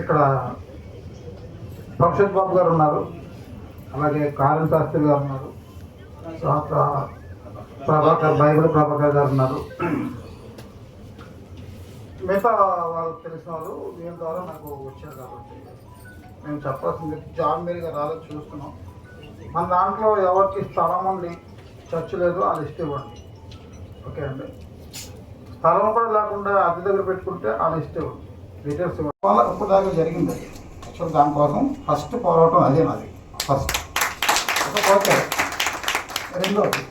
ఇక్కడ భవిష్యత్ బాబు గారు ఉన్నారు. అలాగే కారం శాస్త్రి గారు ఉన్నారు. తర్వాత ప్రభాకర్ బైబిల్ ప్రభాకర్ గారు ఉన్నారు. మిగతా వాళ్ళకి తెలిసిన వాళ్ళు దీని ద్వారా నాకు వచ్చారు కాబట్టి మేము చెప్పాల్సింది జాన్ మీరుగా రాలేదు చూస్తున్నాం. మన దాంట్లో ఎవరికి స్థలం ఉంది చర్చ్ లేదు ఆ లిస్ట్ ఇవ్వండి. ఓకే అండి. స్థలం కూడా లేకుండా అద్దె దగ్గర పెట్టుకుంటే ఆ లిస్ట్ ఇవ్వండి. డీటెయిల్స్ ఇవ్వండి వాళ్ళ ఇప్పుడు దాకా జరిగింది. యాక్చువల్ దానికోసం ఫస్ట్ పోరాటం అదే నాది ఫస్ట్. ఓకే రెండోది.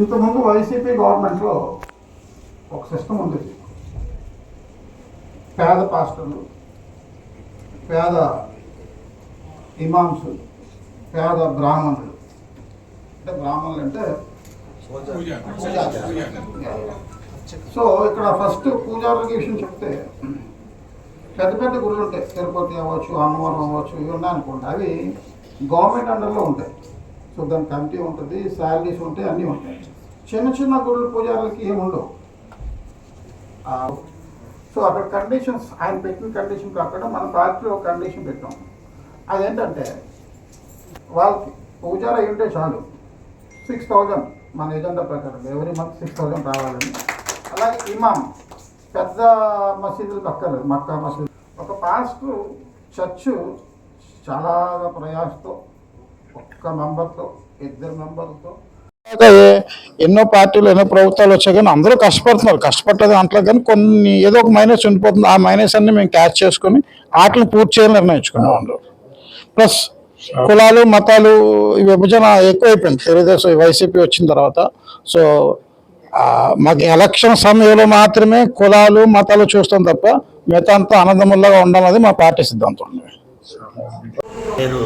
ఇంతకుముందు వైసీపీ గవర్నమెంట్లో ఒక సిస్టమ్ ఉంది పేద పాస్టర్లు పేద ఇమామ్స్ పేద బ్రాహ్మణులు. అంటే బ్రాహ్మణులు అంటే సో ఇక్కడ ఫస్ట్ పూజారులకి విషయం చెప్తే పెద్ద పెద్ద గుళ్ళు ఉంటాయి. తిరుపతి అవ్వచ్చు అన్నవరం అవ్వచ్చు ఇవి ఉన్నాయనుకోండి. అవి గవర్నమెంట్ అండర్లో ఉంటాయి. సో దాని కమిటీ ఉంటుంది శాలరీస్ ఉంటాయి అన్నీ ఉంటాయి. చిన్న చిన్న గుళ్ళు పూజారులకి ఏమి ఉండవు. సో అక్కడ కండిషన్స్ ఆయన పెట్టిన కండిషన్ కాకుండా మన పార్టీలో ఒక కండిషన్ పెట్టాం. అదేంటంటే వాళ్ళకి పూజారి అయి ఉంటే చాలు. సిక్స్ థౌజండ్ మన ఎజెండా ప్రకారం. ఎవరీ మంత్ సిక్స్ థౌజండ్ రావాలని. అలాగే ఇమాం పెద్ద మసీదులకు అక్కర్లేదు మక్కా మసీదు. ఒక పాస్టు చర్చ్ చాలా ప్రయాసతో ఒక్క మెంబర్తో ఇద్దరు మెంబర్తో ఎన్నో పార్టీలు ఎన్నో ప్రభుత్వాలు వచ్చాయి కానీ అందరూ కష్టపడుతున్నారు. కష్టపడ్డది అంటలేదు కానీ కొన్ని ఏదో ఒక మైనస్ ఉండిపోతుంది. ఆ మైనస్ అన్ని మేము క్యాచ్ చేసుకుని ఆటలు పూర్తి చేయాలని నిర్ణయించుకున్నాం అందులో ప్లస్ కులాలు మతాలు ఈ విభజన ఎక్కువైపోయింది. తెలుగుదేశం వైసీపీ వచ్చిన తర్వాత. సో మాకు ఎలక్షన్ సమయంలో మాత్రమే కులాలు మతాలు చూస్తాం తప్ప మిగతా అంతా ఆనందముల్లాగా ఉండాలన్నది మా పార్టీ సిద్ధాంతం. పేరు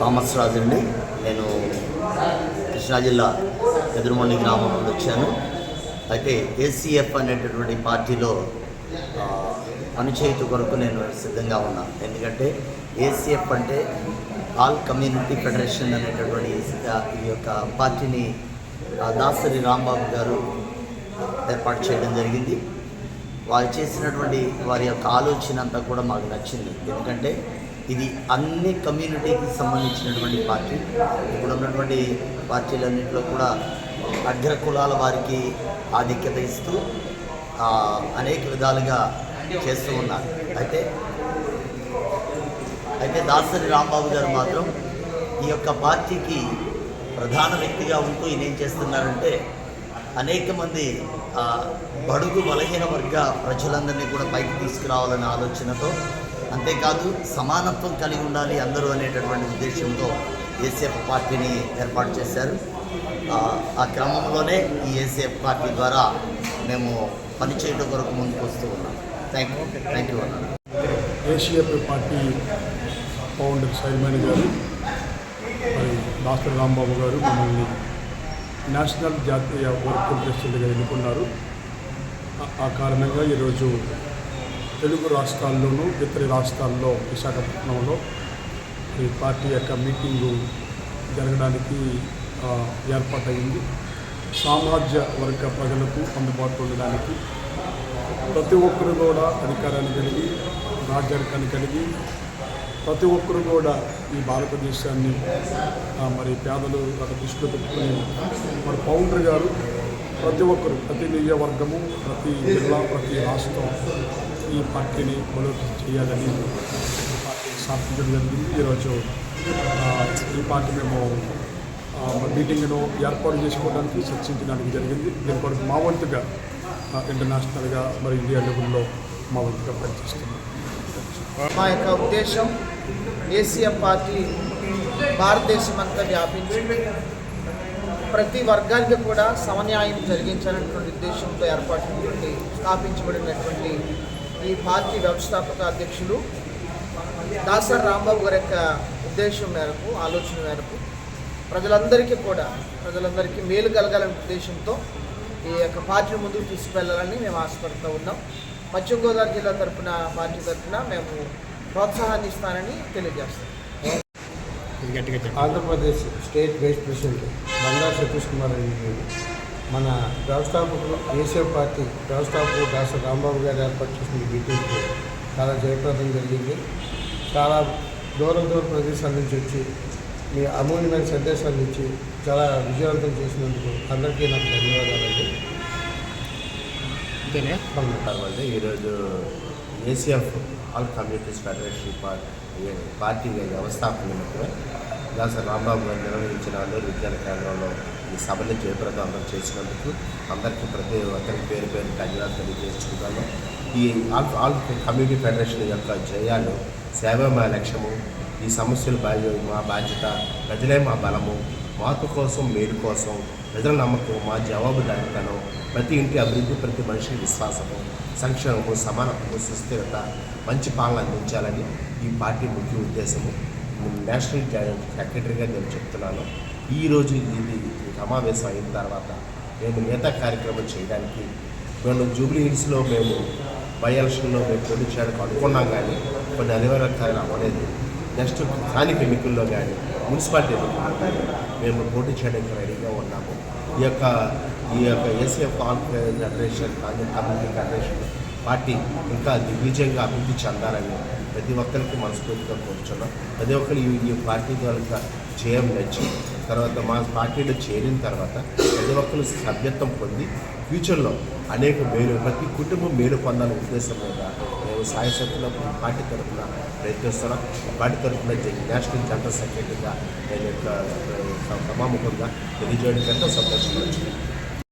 థామస్ రాజు అండి. నేను కృష్ణా జిల్లా ఎదురుమండి గ్రామం నుండి వచ్చాను. అయితే ఏసీఎఫ్ అనేటటువంటి పార్టీలో ఆ, కొరకు నేను సిద్ధంగా ఉన్నాను ఎందుకంటే ఏసీఎఫ్ అంటే ఆల్ కమ్యూనిటీ ఫెడరేషన్ అనేటటువంటి ఈ- ఈ యొక్క పార్టీని దాసరి రాంబాబు గారు ఏర్పాటు చేయడం జరిగింది. వారు చేసినటువంటి వారి యొక్క ఆలోచన అంతా కూడా మాకు నచ్చింది. ఎందుకంటే ఇది అన్ని కమ్యూనిటీకి సంబంధించినటువంటి పార్టీ. ఇప్పుడు ఉన్నటువంటి పార్టీలన్నింటిలో కూడా అగ్ర కులాల వారికి ఆధిక్యత ఇస్తూ అనేక విధాలుగా చేస్తూ ఉన్నారు. అయితే అయితే దాసరి రాంబాబు గారు మాత్రం ఈ యొక్క పార్టీకి ప్రధాన వ్యక్తిగా ఉంటూ ఈయన ఏం చేస్తున్నారంటే అనేక మంది బడుగు బలహీన వర్గ ప్రజలందరినీ కూడా పైకి తీసుకురావాలనే ఆలోచనతో అంతేకాదు సమానత్వం కలిగి ఉండాలి అందరూ అనేటటువంటి ఉద్దేశంతో ఏసీఎఫ్ పార్టీని ఏర్పాటు చేశారు. ఆ, క్రమంలోనే ఈ ఏసీఎఫ్ పార్టీ ద్వారా మేము పనిచేయడం కొరకు ముందుకు వస్తూ ఉన్నాం. Thank you thank you ACF party founder chairman garu master Rambabu garu మమ్మల్ని నేషనల్ జాతీయ వర్క్ ప్రెసిడెంట్గా ఎన్నుకున్నారు. ఆ- కారణంగా ఈరోజు తెలుగు రాష్ట్రాల్లోనూ ఇతర రాష్ట్రాల్లో విశాఖపట్నంలో ఈ పార్టీ యొక్క మీటింగు జరగడానికి ఏర్పాటైంది. సామాజ్య వర్గ ప్రజలకు అందుబాటులో ఉండడానికి ప్రతి ఒక్కరు కూడా అధికారాన్ని కలిగి రాజ్యాధికారాన్ని కలిగి ప్రతి ఒక్కరు కూడా ఈ భారతదేశాన్ని మరి పేదలు అక్కడ దృష్టిలో పెట్టుకుని మరి పౌండర్ గారు ప్రతి ఒక్కరు ప్రతి నియోజకవర్గము ప్రతి జిల్లా ప్రతి రాష్ట్రం ఈ పార్టీని బలోపేతం చేయాలని పార్టీ స్థాపించడం జరిగింది. ఈరోజు ఈ పార్టీ మేము మీటింగ్ను ఏర్పాటు చేసుకోవడానికి చర్చించడానికి జరిగింది. దీని కొరకు మా వంతుగా ఇంటర్నేషనల్గా మరి ఇండియా లెవెల్లో మా వంతుగా పనిచేస్తున్నాం. మా యొక్క ఉద్దేశం ఏసీఎం పార్టీ భారతదేశం అంతా వ్యాపించి ప్రతి వర్గానికి కూడా సమన్యాయం జరిగించాలన్నటువంటి ఉద్దేశంతో ఏర్పాటు స్థాపించబడినటువంటి ఈ పార్టీ వ్యవస్థాపక అధ్యక్షులు దాసర్ రాంబాబు గారి యొక్క ఉద్దేశం మేరకు ఆలోచన మేరకు ప్రజలందరికీ కూడా ప్రజలందరికీ మేలు కలగాలనే ఉద్దేశంతో ఈ యొక్క పార్టీని ముందుకు తీసుకువెళ్ళాలని మేము ఆశపడుతూ ఉన్నాం. పశ్చిమ గోదావరి జిల్లా తరఫున పార్టీ తరఫున మేము ప్రోత్సాహాన్ని ఇస్తానని తెలియజేస్తాం Andhra Pradesh state vice president Bandaru Satish Kumar Reddy garu మన వ్యవస్థాపకులు ఏసీఎఫ్ పార్టీ వ్యవస్థాపకులు డాక్టర్ రాంబాబు గారు ఏర్పాటు చేసిన మీటింగ్కి చాలా జయప్రదం జరిగింది. చాలా దూరం దూర ప్రదేశాల నుంచి వచ్చి మీ అమూల్యమైన సందేశాలు ఇచ్చి చాలా విజయవంతం చేసినందుకు అందరికీ నాకు ధన్యవాదాలండి. అంటే ఈరోజు ACF all communities federation party party వ్యవస్థాపన Dasari Rambabu గారు నిర్వహించిన అందరూ విద్యాల కేంద్రంలో ఈ సభని జయప్రదం చేసినందుకు అందరికీ ప్రతి ఒక్కరికి పేరు పేరు ధన్యవాదాలు తెలియజేసుకుంటాను ఈ ఆల్ ఆల్ కమ్యూనిటీ ఫెడరేషన్ యొక్క జయాలు సేవ మా లక్ష్యము ఈ సమస్యలు మా బాధ్యత ప్రజలే మా బలము మాకు కోసం మీరు కోసం ప్రజల నమ్మకం మా జవాబుదారితనం ప్రతి ఇంటి అభివృద్ధి ప్రతి మనిషి విశ్వాసము సంక్షేమము సమానత్వము సుస్థిరత మంచి పాలన అందించాలని ఈ పార్టీ ముఖ్య ఉద్దేశము. నేషనల్ జాయింట్ సెక్రటరీగా నేను చెప్తున్నాను. ఈరోజు ఇది సమావేశం అయిన తర్వాత మేము నేతా కార్యక్రమం చేయడానికి మేము జూబ్లీ హిల్స్లో మేము బై ఎలక్షన్లో మేము పోటీ చేయడానికి అనుకున్నాం కానీ కొన్ని అనివార్య అవ్వలేదు. నెక్స్ట్ స్థానిక ఎన్నికల్లో కానీ మున్సిపాలిటీ మేము పోటీ చేయడానికి రెడీగా ఉన్నాము. ఈ యొక్క ఈ యొక్క ACF all federation community federation party ఇంకా దిగ్విజయంగా అభివృద్ధి చెందాలని ప్రతి ఒక్కరికి మనస్ఫూర్తిగా కోరుచున్నాం. ప్రతి ఒక్కరు ఈ ఈ పార్టీ ద్వారా జయం నచ్చి తర్వాత మా పార్టీలో చేరిన తర్వాత ప్రతి ఒక్కరు సభ్యత్వం పొంది ఫ్యూచర్లో అనేక మేలు ప్రతి కుటుంబం మేలు పొందాలనే ఉద్దేశం మీద మేము సాయశక్తిలో పార్టీ తరఫున ప్రయత్నిస్తున్నాం. పార్టీ తరఫున నేషనల్ జనరల్ సెక్రటరీగా నేను యొక్క సభాముఖంగా తెలియజేయడానికి ఎంతో సంతోషంగా వచ్చింది